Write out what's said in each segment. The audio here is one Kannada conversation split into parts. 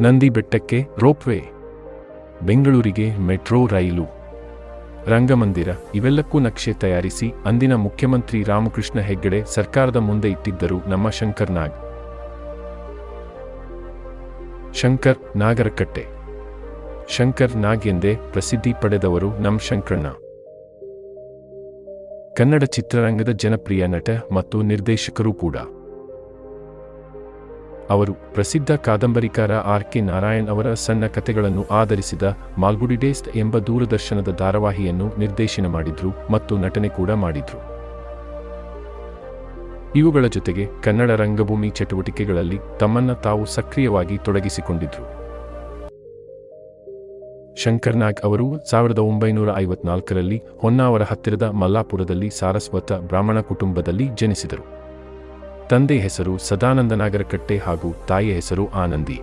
ನಂದಿ ಬೆಟ್ಟಕ್ಕೆ ರೋಪ್ವೇ. ಬೆಂಗಳೂರಿಗೆ ಮೆಟ್ರೋ ರೈಲು. ರಂಗಮಂದಿರ, ಇವೆಲ್ಲಕ್ಕೂ ನಕ್ಷೆ ತಯಾರಿಸಿ ಅಂದಿನ ಮುಖ್ಯಮಂತ್ರಿ ರಾಮಕೃಷ್ಣ ಹೆಗ್ಗಡೆ ಸರ್ಕಾರದ ಮುಂದೆ ಇಟ್ಟಿದ್ದರು ನಮ್ಮ ಶಂಕರ್ ನಾಗ್. ಶಂಕರ್ ನಾಗರಕಟ್ಟೆ. ಶಂಕರ್ ನಾಗ್ ಎಂದೇ ಪ್ರಸಿದ್ಧಿ ಪಡೆದವರು ನಮ್ಮ ಶಂಕರಣ್ಣ. ಕನ್ನಡ ಚಿತ್ರರಂಗದ ಜನಪ್ರಿಯ ನಟ ಮತ್ತು ನಿರ್ದೇಶಕರು ಕೂಡ. ಅವರು ಪ್ರಸಿದ್ಧ ಕಾದಂಬರಿಕಾರ ಆರ್ ಕೆ ನಾರಾಯಣ್ ಅವರ ಸಣ್ಣ ಕಥೆಗಳನ್ನು ಆಧರಿಸಿದ ಮಾಲ್ಗುಡಿ ಡೇಸ್ ಎಂಬ ದೂರದರ್ಶನದ ಧಾರಾವಾಹಿಯನ್ನು ನಿರ್ದೇಶನ ಮಾಡಿದ್ರು ಮತ್ತು ನಟನೆ ಕೂಡ ಮಾಡಿದ್ರು. ಇವುಗಳ ಜೊತೆಗೆ ಕನ್ನಡ ರಂಗಭೂಮಿ ಚಟುವಟಿಕೆಗಳಲ್ಲಿ ತಮ್ಮನ್ನ ತಾವು ಸಕ್ರಿಯವಾಗಿ ತೊಡಗಿಸಿಕೊಂಡಿದ್ರು. ಶಂಕರ್ನಾಗ್ ಅವರು ಸಾವಿರದ ಒಂಬೈನೂರ ಐವತ್ನಾಲ್ಕರಲ್ಲಿ ಹೊನ್ನಾವರ ಹತ್ತಿರದ ಮಲ್ಲಾಪುರದಲ್ಲಿ ಸಾರಸ್ವತ ಬ್ರಾಹ್ಮಣ ಕುಟುಂಬದಲ್ಲಿ ಜನಿಸಿದರು. ತಂದೆ ಹೆಸರು ಸದಾನಂದ ನಾಗರಕಟ್ಟೆ ಹಾಗೂ ತಾಯಿಯ ಹೆಸರು ಆನಂದಿ.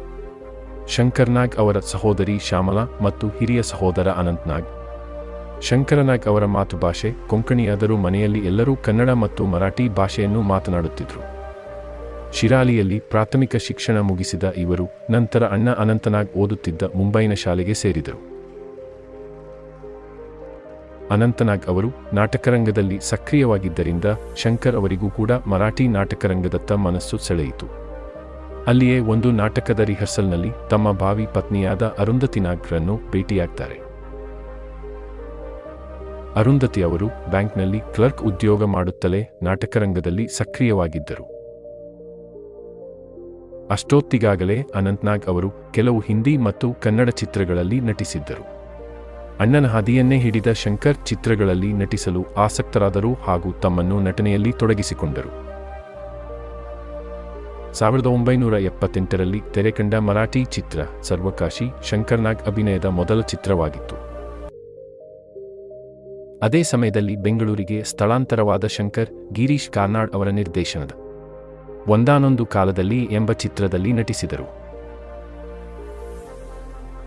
ಶಂಕರ್ನಾಗ್ ಅವರ ಸಹೋದರಿ ಶ್ಯಾಮಲಾ ಮತ್ತು ಹಿರಿಯ ಸಹೋದರ ಅನಂತ್ನಾಗ್. ಶಂಕರನಾಗ್ ಅವರ ಮಾತೃಭಾಷೆ ಕೊಂಕಣಿಯಾದರೂ ಮನೆಯಲ್ಲಿ ಎಲ್ಲರೂ ಕನ್ನಡ ಮತ್ತು ಮರಾಠಿ ಭಾಷೆಯನ್ನು ಮಾತನಾಡುತ್ತಿದ್ದರು ಶಿರಾಲಿಯಲ್ಲಿ ಪ್ರಾಥಮಿಕ ಶಿಕ್ಷಣ ಮುಗಿಸಿದ ಇವರು ನಂತರ ಅಣ್ಣ ಅನಂತನಾಗ್ ಓದುತ್ತಿದ್ದ ಮುಂಬೈನ ಶಾಲೆಗೆ ಸೇರಿದರು. ಅನಂತನಾಗ್ ಅವರು ನಾಟಕರಂಗದಲ್ಲಿ ಸಕ್ರಿಯವಾಗಿದ್ದರಿಂದ ಶಂಕರ್ ಅವರಿಗೂ ಕೂಡ ಮರಾಠಿ ನಾಟಕರಂಗದತ್ತ ಮನಸ್ಸು ಸೆಳೆಯಿತು. ಅಲ್ಲಿಯೇ ಒಂದು ನಾಟಕದ ರಿಹರ್ಸಲ್ನಲ್ಲಿ ತಮ್ಮ ಭಾವಿ ಪತ್ನಿಯಾದ ಅರುಂಧತಿ ನಾಗ್ರನ್ನು ಭೇಟಿಯಾಗ್ತಾರೆ. ಅರುಂಧತಿ ಅವರು ಬ್ಯಾಂಕ್ನಲ್ಲಿ ಕ್ಲರ್ಕ್ ಉದ್ಯೋಗ ಮಾಡುತ್ತಲೇ ನಾಟಕರಂಗದಲ್ಲಿ ಸಕ್ರಿಯವಾಗಿದ್ದರು. ಅಷ್ಟೊತ್ತಿಗಾಗಲೇ ಅನಂತ್ನಾಗ್ ಅವರು ಕೆಲವು ಹಿಂದಿ ಮತ್ತು ಕನ್ನಡ ಚಿತ್ರಗಳಲ್ಲಿ ನಟಿಸಿದ್ದರು. ಅಣ್ಣನ ಹಾದಿಯನ್ನೇ ಹಿಡಿದ ಶಂಕರ್ ಚಿತ್ರಗಳಲ್ಲಿ ನಟಿಸಲು ಆಸಕ್ತರಾದರು ಹಾಗೂ ತಮ್ಮನ್ನು ನಟನೆಯಲ್ಲಿ ತೊಡಗಿಸಿಕೊಂಡರು. ಸಾವಿರದ ಒಂಬೈನೂರ ಎಪ್ಪತ್ತೆಂಟರಲ್ಲಿ ತೆರೆಕಂಡ ಮರಾಠಿ ಚಿತ್ರ ಸರ್ವಕಾಶಿ ಶಂಕರ್ನಾಗ್ ಅಭಿನಯದ ಮೊದಲ ಚಿತ್ರವಾಗಿತ್ತು. ಅದೇ ಸಮಯದಲ್ಲಿ ಬೆಂಗಳೂರಿಗೆ ಸ್ಥಳಾಂತರವಾದ ಶಂಕರ್, ಗಿರೀಶ್ ಕಾರ್ನಾಡ್ ಅವರ ನಿರ್ದೇಶನದ ಒಂದಾನೊಂದು ಕಾಲದಲ್ಲಿ ಎಂಬ ಚಿತ್ರದಲ್ಲಿ ನಟಿಸಿದರು.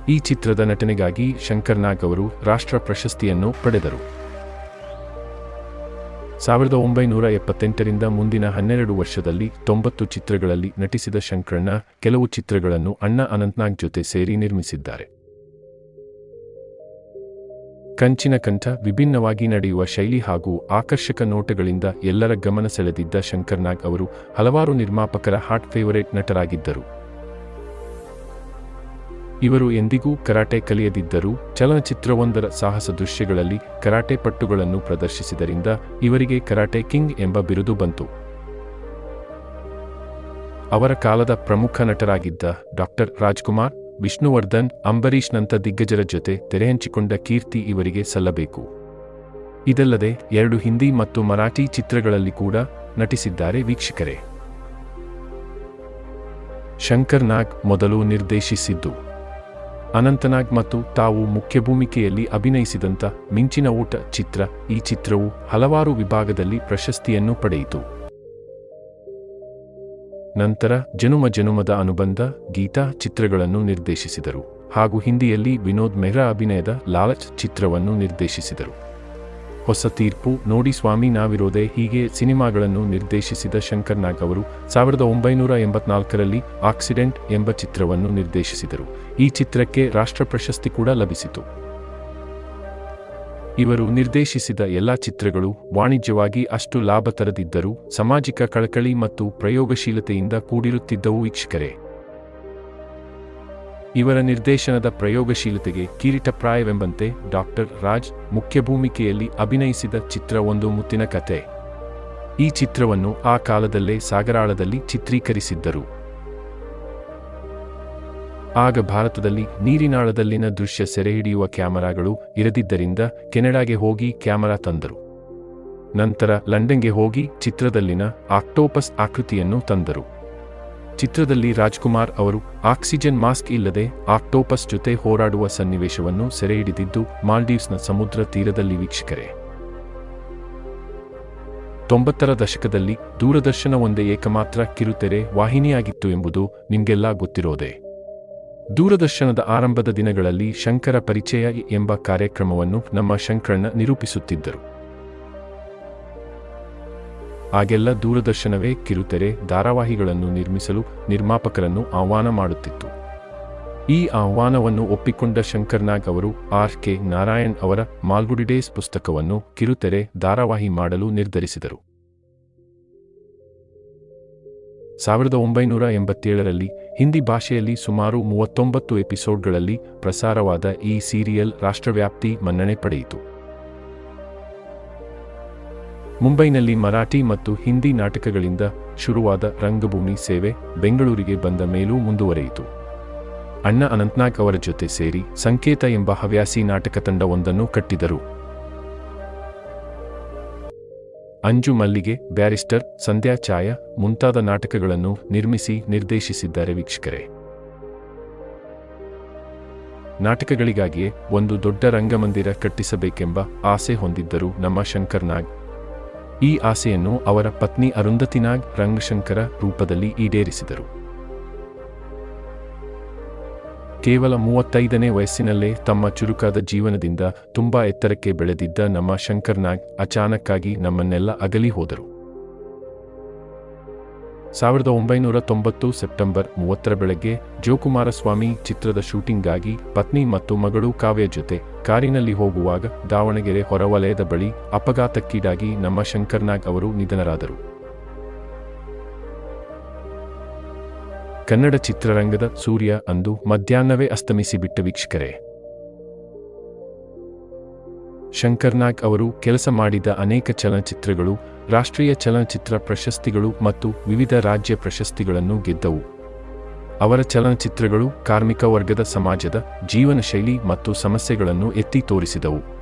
ಈ ಚಿತ್ರದ ನಟನೆಗಾಗಿ ಶಂಕರ್ನಾಗ್ ಅವರು ರಾಷ್ಟ್ರ ಪ್ರಶಸ್ತಿಯನ್ನು ಪಡೆದರು. ಸಾವಿರದ ಒಂಬೈನೂರ ಎಪ್ಪತ್ತೆಂಟರಿಂದ ಮುಂದಿನ ಹನ್ನೆರಡು ವರ್ಷದಲ್ಲಿ ತೊಂಬತ್ತು ಚಿತ್ರಗಳಲ್ಲಿ ನಟಿಸಿದ ಶಂಕರಣ್ಣ ಕೆಲವು ಚಿತ್ರಗಳನ್ನು ಅಣ್ಣ ಅನಂತ್ನಾಗ್ ಜೊತೆ ಸೇರಿ ನಿರ್ಮಿಸಿದ್ದಾರೆ. ಕಂಚಿನ ಕಂಠ ವಿಭಿನ್ನವಾಗಿ ನಡೆಯುವ ಶೈಲಿ ಹಾಗೂ ಆಕರ್ಷಕ ನೋಟಗಳಿಂದ ಎಲ್ಲರ ಗಮನ ಸೆಳೆದಿದ್ದ ಶಂಕರ್ನಾಗ್ ಅವರು ಹಲವಾರು ನಿರ್ಮಾಪಕರ ಹಾಟ್ ಫೇವರೇಟ್ ನಟರಾಗಿದ್ದರು. ಇವರು ಎಂದಿಗೂ ಕರಾಟೆ ಕಲಿಯದಿದ್ದರೂ ಚಲನಚಿತ್ರವೊಂದರ ಸಾಹಸ ದೃಶ್ಯಗಳಲ್ಲಿ ಕರಾಟೆ ಪಟ್ಟುಗಳನ್ನು ಪ್ರದರ್ಶಿಸಿದರಿಂದ ಇವರಿಗೆ ಕರಾಟೆ ಕಿಂಗ್ ಎಂಬ ಬಿರುದು ಬಂತು. ಅವರ ಕಾಲದ ಪ್ರಮುಖ ನಟರಾಗಿದ್ದ ಡಾಕ್ಟರ್ ರಾಜ್ಕುಮಾರ್, ವಿಷ್ಣುವರ್ಧನ್ ಅಂಬರೀಷ್ನಂಥ ದಿಗ್ಗಜರ ಜೊತೆ ತೆರೆಹಂಚಿಕೊಂಡ ಕೀರ್ತಿ ಇವರಿಗೆ ಸಲ್ಲಬೇಕು. ಇದಲ್ಲದೆ ಎರಡು ಹಿಂದಿ ಮತ್ತು ಮರಾಠಿ ಚಿತ್ರಗಳಲ್ಲಿ ಕೂಡ ನಟಿಸಿದ್ದಾರೆ ವೀಕ್ಷಕರೇ. ಶಂಕರ್ ನಾಗ್ ಮೊದಲು ನಿರ್ದೇಶಿಸಿದ್ದು. ಅನಂತನಾಗ್ ಮತ್ತು ತಾವು ಮುಖ್ಯ ಭೂಮಿಕೆಯಲ್ಲಿ ಅಭಿನಯಿಸಿದಂಥ ಮಿಂಚಿನ ಊಟ ಚಿತ್ರ, ಈ ಚಿತ್ರವು ಹಲವಾರು ವಿಭಾಗದಲ್ಲಿ ಪ್ರಶಸ್ತಿಯನ್ನು ಪಡೆಯಿತು. ನಂತರ ಜನುಮ ಜನುಮದ ಅನುಬಂಧ ಗೀತಾ ಚಿತ್ರಗಳನ್ನು ನಿರ್ದೇಶಿಸಿದರು ಹಾಗೂ ಹಿಂದಿಯಲ್ಲಿ ವಿನೋದ್ ಮೆಹ್ರಾ ಅಭಿನಯದ ಲಾಲಚ್ ಚಿತ್ರವನ್ನು ನಿರ್ದೇಶಿಸಿದರು. ಹೊಸ ತೀರ್ಪು ನೋಡಿ ಸ್ವಾಮಿ ನಾವಿರೋದೆ ಹೀಗೆ ಸಿನಿಮಾಗಳನ್ನು ನಿರ್ದೇಶಿಸಿದ ಶಂಕರ್ ನಾಗ್ ಅವರು ಸಾವಿರದ ಒಂಬೈನೂರ ಎಂಬತ್ನಾಲ್ಕರಲ್ಲಿ ಆಕ್ಸಿಡೆಂಟ್ ಎಂಬ ಚಿತ್ರವನ್ನು ನಿರ್ದೇಶಿಸಿದರು. ಈ ಚಿತ್ರಕ್ಕೆ ರಾಷ್ಟ್ರ ಪ್ರಶಸ್ತಿ ಕೂಡ ಲಭಿಸಿತು. ಇವರು ನಿರ್ದೇಶಿಸಿದ ಎಲ್ಲಾ ಚಿತ್ರಗಳು ವಾಣಿಜ್ಯವಾಗಿ ಅಷ್ಟು ಲಾಭ ತರದಿದ್ದರೂ ಸಾಮಾಜಿಕ ಕಳಕಳಿ ಮತ್ತು ಪ್ರಯೋಗಶೀಲತೆಯಿಂದ ಕೂಡಿರುತ್ತಿದ್ದವು ವೀಕ್ಷಕರೇ. ಇವರ ನಿರ್ದೇಶನದ ಪ್ರಯೋಗಶೀಲತೆಗೆ ಕಿರೀಟಪ್ರಾಯವೆಂಬಂತೆ ಡಾಕ್ಟರ್ ರಾಜ್ ಮುಖ್ಯ ಭೂಮಿಕೆಯಲ್ಲಿ ಅಭಿನಯಿಸಿದ ಚಿತ್ರ ಒಂದು ಮುತ್ತಿನ ಕತೆ. ಈ ಚಿತ್ರವನ್ನು ಆ ಕಾಲದಲ್ಲೇ ಸಾಗರಾಳದಲ್ಲಿ ಚಿತ್ರೀಕರಿಸಿದ್ದರು. ಆಗ ಭಾರತದಲ್ಲಿ ನೀರಿನಾಳದಲ್ಲಿನ ದೃಶ್ಯ ಸೆರೆಹಿಡಿಯುವ ಕ್ಯಾಮರಾಗಳು ಇರದಿದ್ದರಿಂದ ಕೆನಡಾಗೆ ಹೋಗಿ ಕ್ಯಾಮರಾ ತಂದರು. ನಂತರ ಲಂಡನ್ಗೆ ಹೋಗಿ ಚಿತ್ರದಲ್ಲಿನ ಆಕ್ಟೋಪಸ್ ಆಕೃತಿಯನ್ನು ತಂದರು. ಚಿತ್ರದಲ್ಲಿ ರಾಜ್ಕುಮಾರ್ ಅವರು, ಆಕ್ಸಿಜನ್ ಮಾಸ್ಕ್ ಇಲ್ಲದೆ ಆಕ್ಟೋಪಸ್ ಜೊತೆ ಹೋರಾಡುವ ಸನ್ನಿವೇಶವನ್ನು ಸೆರೆಹಿಡಿದಿದ್ದು ಮಾಲ್ಡೀವ್ಸ್ನ ಸಮುದ್ರ ತೀರದಲ್ಲಿ ವೀಕ್ಷಕರೇ. ತೊಂಬತ್ತರ ದಶಕದಲ್ಲಿ ದೂರದರ್ಶನ ಒಂದೇ ಏಕಮಾತ್ರ ಕಿರುತೆರೆ ವಾಹಿನಿಯಾಗಿತ್ತು ಎಂಬುದು ನಿಮಗೆಲ್ಲ ಗೊತ್ತಿರೋದೆ. ದೂರದರ್ಶನದ ಆರಂಭದ ದಿನಗಳಲ್ಲಿ ಶಂಕರ ಪರಿಚಯ ಎಂಬ ಕಾರ್ಯಕ್ರಮವನ್ನು ನಮ್ಮ ಶಂಕರಣ್ಣ ನಿರೂಪಿಸುತ್ತಿದ್ದರು. ಆಗೆಲ್ಲ ದೂರದರ್ಶನವೇ ಕಿರುತೆರೆ ಧಾರಾವಾಹಿಗಳನ್ನು ನಿರ್ಮಿಸಲು ನಿರ್ಮಾಪಕರನ್ನು ಆಹ್ವಾನ ಮಾಡುತ್ತಿತ್ತು. ಈ ಆಹ್ವಾನವನ್ನು ಒಪ್ಪಿಕೊಂಡ ಶಂಕರ್ನಾಗ್ ಅವರು ಆರ್ ಕೆ ನಾರಾಯಣ್ ಅವರ ಮಾಲ್ಗುಡಿ ಡೇಸ್ ಪುಸ್ತಕವನ್ನು ಕಿರುತೆರೆ ಧಾರಾವಾಹಿ ಮಾಡಲು ನಿರ್ಧರಿಸಿದರು. ಸಾವಿರದ ಒಂಬೈನೂರ ಎಂಬತ್ತೇಳರಲ್ಲಿ ಹಿಂದಿ ಭಾಷೆಯಲ್ಲಿ ಸುಮಾರು ಮೂವತ್ತೊಂಬತ್ತು ಎಪಿಸೋಡ್ಗಳಲ್ಲಿ ಪ್ರಸಾರವಾದ ಈ ಸೀರಿಯಲ್ ರಾಷ್ಟ್ರವ್ಯಾಪ್ತಿ ಮನ್ನಣೆ ಪಡೆಯಿತು. ಮುಂಬೈನಲ್ಲಿ ಮರಾಠಿ ಮತ್ತು ಹಿಂದಿ ನಾಟಕಗಳಿಂದ ಶುರುವಾದ ರಂಗಭೂಮಿ ಸೇವೆ ಬೆಂಗಳೂರಿಗೆ ಬಂದ ಮೇಲೂ ಮುಂದುವರೆಯಿತು. ಅಣ್ಣ ಅನಂತ್ನಾಗ್ ಅವರ ಜೊತೆ ಸೇರಿ ಸಂಕೇತ ಎಂಬ ಹವ್ಯಾಸಿ ನಾಟಕ ತಂಡವೊಂದನ್ನು ಕಟ್ಟಿದರು. ಅಂಜು ಮಲ್ಲಿಗೆ, ಬ್ಯಾರಿಸ್ಟರ್, ಸಂಧ್ಯಾ ಛಾಯ ಮುಂತಾದ ನಾಟಕಗಳನ್ನು ನಿರ್ಮಿಸಿ ನಿರ್ದೇಶಿಸಿದ್ದಾರೆ ವೀಕ್ಷಕರೇ. ನಾಟಕಗಳಿಗಾಗಿಯೇ ಒಂದು ದೊಡ್ಡ ರಂಗಮಂದಿರ ಕಟ್ಟಿಸಬೇಕೆಂಬ ಆಸೆ ಹೊಂದಿದ್ದರು ನಮ್ಮ ಶಂಕರ್ನಾಗ್ ಈ ಆಸೆಯನ್ನು ಅವರ ಪತ್ನಿ ಅರುಂಧತಿನಾಗ್ ರಂಗಶಂಕರ ರೂಪದಲ್ಲಿ ಈಡೇರಿಸಿದರು. ಕೇವಲ ಮೂವತ್ತೈದನೇ ವಯಸ್ಸಿನಲ್ಲೇ ತಮ್ಮ ಚುರುಕಾದ ಜೀವನದಿಂದ ತುಂಬಾ ಎತ್ತರಕ್ಕೆ ಬೆಳೆದಿದ್ದ ನಮ್ಮ ಶಂಕರ್ನಾಗ್ ಅಚಾನಕ್ಕಾಗಿ ನಮ್ಮನ್ನೆಲ್ಲ ಅಗಲಿ ಹೋದರು. ಸಾವಿರದ ಒಂಬೈನೂರ ತೊಂಬತ್ತು ಸೆಪ್ಟೆಂಬರ್ ಮೂವತ್ತರ ಬೆಳಗ್ಗೆ ಜೋಕುಮಾರಸ್ವಾಮಿ ಚಿತ್ರದ ಶೂಟಿಂಗ್ಗಾಗಿ ಪತ್ನಿ ಮತ್ತು ಮಗಳು ಕಾವ್ಯ ಜೊತೆ ಕಾರಿನಲ್ಲಿ ಹೋಗುವಾಗ ದಾವಣಗೆರೆ ಹೊರವಲಯದ ಬಳಿ ಅಪಘಾತಕ್ಕೀಡಾಗಿ ನಮ್ಮ ಶಂಕರ್ನಾಗ್ ಅವರು ನಿಧನರಾದರು. ಕನ್ನಡ ಚಿತ್ರರಂಗದ ಸೂರ್ಯ ಅಂದು ಮಧ್ಯಾಹ್ನವೇ ಅಸ್ತಮಿಸಿಬಿಟ್ಟ ವೀಕ್ಷಕರೇ. ಶಂಕರ್ನಾಗ್ ಅವರು ಕೆಲಸ ಮಾಡಿದ ಅನೇಕ ಚಲನಚಿತ್ರಗಳು, ರಾಷ್ಟ್ರೀಯ ಚಲನಚಿತ್ರ ಪ್ರಶಸ್ತಿಗಳು ಮತ್ತು ವಿವಿಧ ರಾಜ್ಯ ಪ್ರಶಸ್ತಿಗಳನ್ನು ಗೆದ್ದವು. ಅವರ ಚಲನಚಿತ್ರಗಳು ಕಾರ್ಮಿಕ ವರ್ಗದ ಸಮಾಜದ ಜೀವನ ಶೈಲಿ ಮತ್ತು ಸಮಸ್ಯೆಗಳನ್ನು ಎತ್ತಿ ತೋರಿಸಿದವು.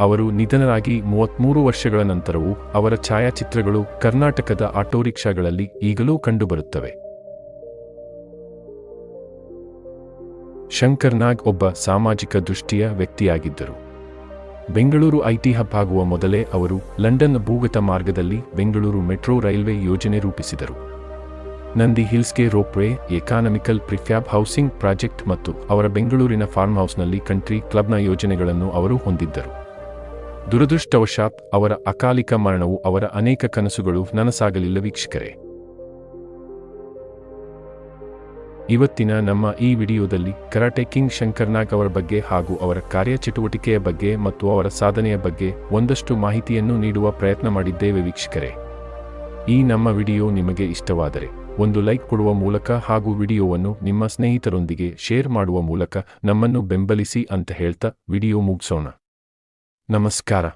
ಅವರು ನಿಧನರಾಗಿ ಮೂವತ್ಮೂರು ವರ್ಷಗಳ ನಂತರವೂ ಅವರ ಛಾಯಾಚಿತ್ರಗಳು ಕರ್ನಾಟಕದ ಆಟೋ ರಿಕ್ಷಾಗಳಲ್ಲಿ ಈಗಲೂ ಕಂಡುಬರುತ್ತವೆ. ಶಂಕರ್ನಾಗ್ ಒಬ್ಬ ಸಾಮಾಜಿಕ ದೃಷ್ಟಿಯ ವ್ಯಕ್ತಿಯಾಗಿದ್ದರು. ಬೆಂಗಳೂರು ಐಟಿ ಹಬ್ ಆಗುವ ಮೊದಲೇ ಅವರು ಲಂಡನ್ ಭೂಗತ ಮಾರ್ಗದಲ್ಲಿ ಬೆಂಗಳೂರು ಮೆಟ್ರೋ ರೈಲ್ವೆ ಯೋಜನೆ ರೂಪಿಸಿದರು. Nandi ಹಿಲ್ಸ್ಗೆ ropeway, economical prefab housing project ಮತ್ತು ಅವರ ಬೆಂಗಳೂರಿನ ಫಾರ್ಮ್ ಹೌಸ್ನಲ್ಲಿ ಕಂಟ್ರಿ ಕ್ಲಬ್ನ ಯೋಜನೆಗಳನ್ನು ಅವರು ಹೊಂದಿದ್ದರು. ದುರದೃಷ್ಟವಶಾತ್ ಅವರ ಅಕಾಲಿಕ ಮರಣವು ಅವರ ಅನೇಕ ಕನಸುಗಳು ನನಸಾಗಲಿಲ್ಲ ವೀಕ್ಷಕರೇ. ಇವತ್ತಿನ ನಮ್ಮ ಈ ವಿಡಿಯೋದಲ್ಲಿ ಕರಾಟೆ ಕಿಂಗ್ ಶಂಕರ್ನಾಗ್ ಅವರ ಬಗ್ಗೆ ಹಾಗೂ ಅವರ ಕಾರ್ಯಚಟುವಟಿಕೆಯ ಬಗ್ಗೆ ಮತ್ತು ಅವರ ಸಾಧನೆಯ ಬಗ್ಗೆ ಒಂದಷ್ಟು ಮಾಹಿತಿಯನ್ನು ನೀಡುವ ಪ್ರಯತ್ನ ಮಾಡಿದ್ದೇವೆ ವೀಕ್ಷಕರೇ. ಈ ನಮ್ಮ ವಿಡಿಯೋ ನಿಮಗೆ ಇಷ್ಟವಾದರೆ ಒಂದು ಲೈಕ್ ಕೊಡುವ ಮೂಲಕ ಹಾಗೂ ವಿಡಿಯೋವನ್ನು ನಿಮ್ಮ ಸ್ನೇಹಿತರೊಂದಿಗೆ ಶೇರ್ ಮಾಡುವ ಮೂಲಕ ನಮ್ಮನ್ನು ಬೆಂಬಲಿಸಿ ಅಂತ ಹೇಳ್ತಾ ವಿಡಿಯೋ ಮುಗಿಸೋಣ. ನಮಸ್ಕಾರ.